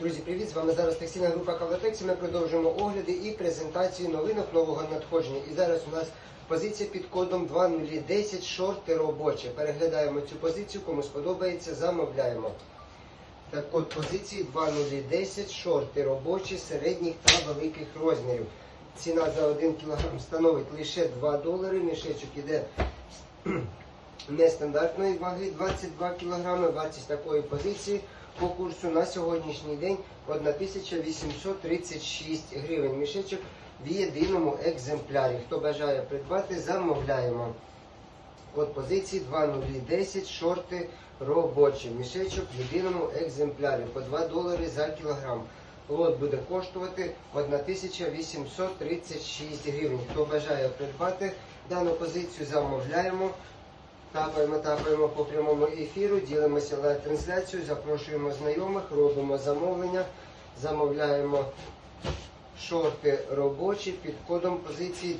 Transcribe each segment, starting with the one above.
Друзі, привіт! З вами зараз текстильна група Кавлатекс. і Ми продовжуємо огляди і презентацію новинок нового надходження. І зараз у нас позиція під кодом 2010 шорти робочі. Переглядаємо цю позицію, кому сподобається, замовляємо. Так код позиції 2010 шорти робочі середніх та великих розмірів. Ціна за 1 кг становить лише 2 долари. Мішечок іде нестандартної ваги 22 кг. Вартість такої позиції по курсу на сьогоднішній день 1836 гривень. Мішечок в єдиному екземплярі. Хто бажає придбати, замовляємо. Код позиції 2010 шорти робочі. Мішечок в єдиному екземплярі по 2 долари за кілограм. Лот буде коштувати 1836 гривень. Хто бажає придбати дану позицію, замовляємо. Тапаємо, тапаємо по прямому ефіру, ділимося лайв-трансляцією, запрошуємо знайомих, робимо замовлення, замовляємо шорти робочі під кодом позиції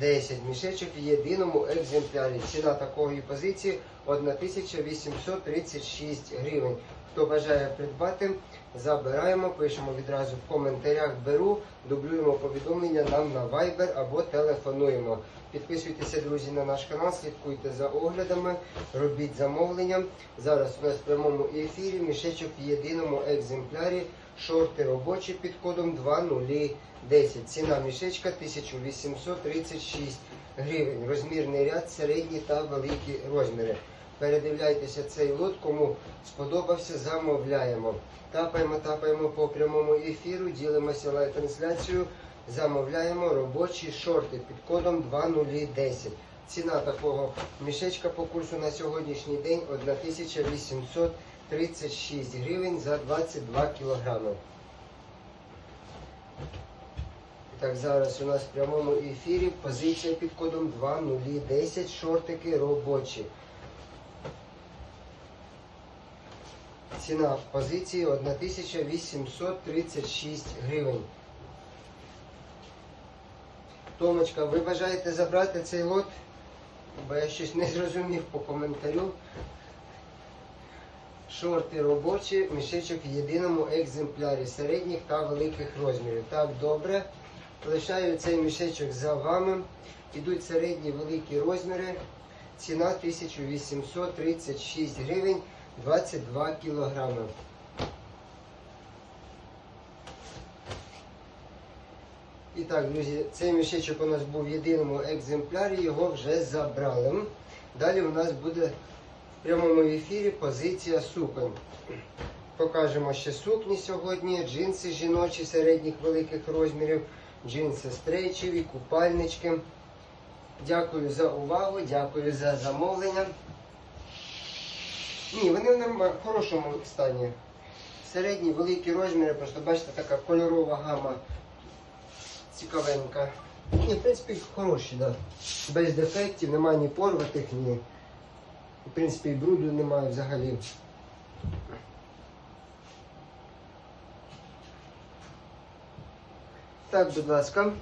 2010. Мішечок в єдиному екземплярі. Ціна такої позиції 1836 гривень. Хто бажає придбати, забираємо, пишемо відразу в коментарях беру, дублюємо повідомлення нам на Viber або телефонуємо. Підписуйтеся, друзі, на наш канал, слідкуйте за оглядами, робіть замовлення. Зараз у нас в прямому ефірі мішечок в єдиному екземплярі. Шорти робочі під кодом 2010. Ціна мішечка 1836 гривень. Розмірний ряд, середні та великі розміри. Передивляйтеся цей лот, кому сподобався, замовляємо. Тапаємо, тапаємо по прямому ефіру, ділимося лайв-трансляцією, замовляємо робочі шорти під кодом 2010. Ціна такого мішечка по курсу на сьогоднішній день 1836 гривень за 22 кілограми. Так, зараз у нас в прямому ефірі позиція під кодом 2010, шортики робочі. Ціна в позиції 1836 гривень. Томочка, ви бажаєте забрати цей лот? Бо я щось не зрозумів по коментарю. Шорти робочі, мішечок в єдиному екземплярі середніх та великих розмірів. Так, добре. Лишаю цей мішечок за вами. Ідуть середні великі розміри. Ціна 1836 гривень 22 кілограми. І так, друзі, цей мішечок у нас був в єдиному екземплярі, його вже забрали. Далі у нас буде в прямому ефірі позиція суконь. Покажемо ще сукні сьогодні, джинси жіночі середніх великих розмірів, джинси стрейчеві, купальнички. Дякую за увагу, дякую за замовлення. Ні, вони в хорошому стані. Середні, великі розміри, просто бачите, така кольорова гама цікавенька. Ні, в принципі, хороші, да. Без дефектів, немає ні порватих, ні. В принципі, і бруду немає взагалі. Так, будь ласка.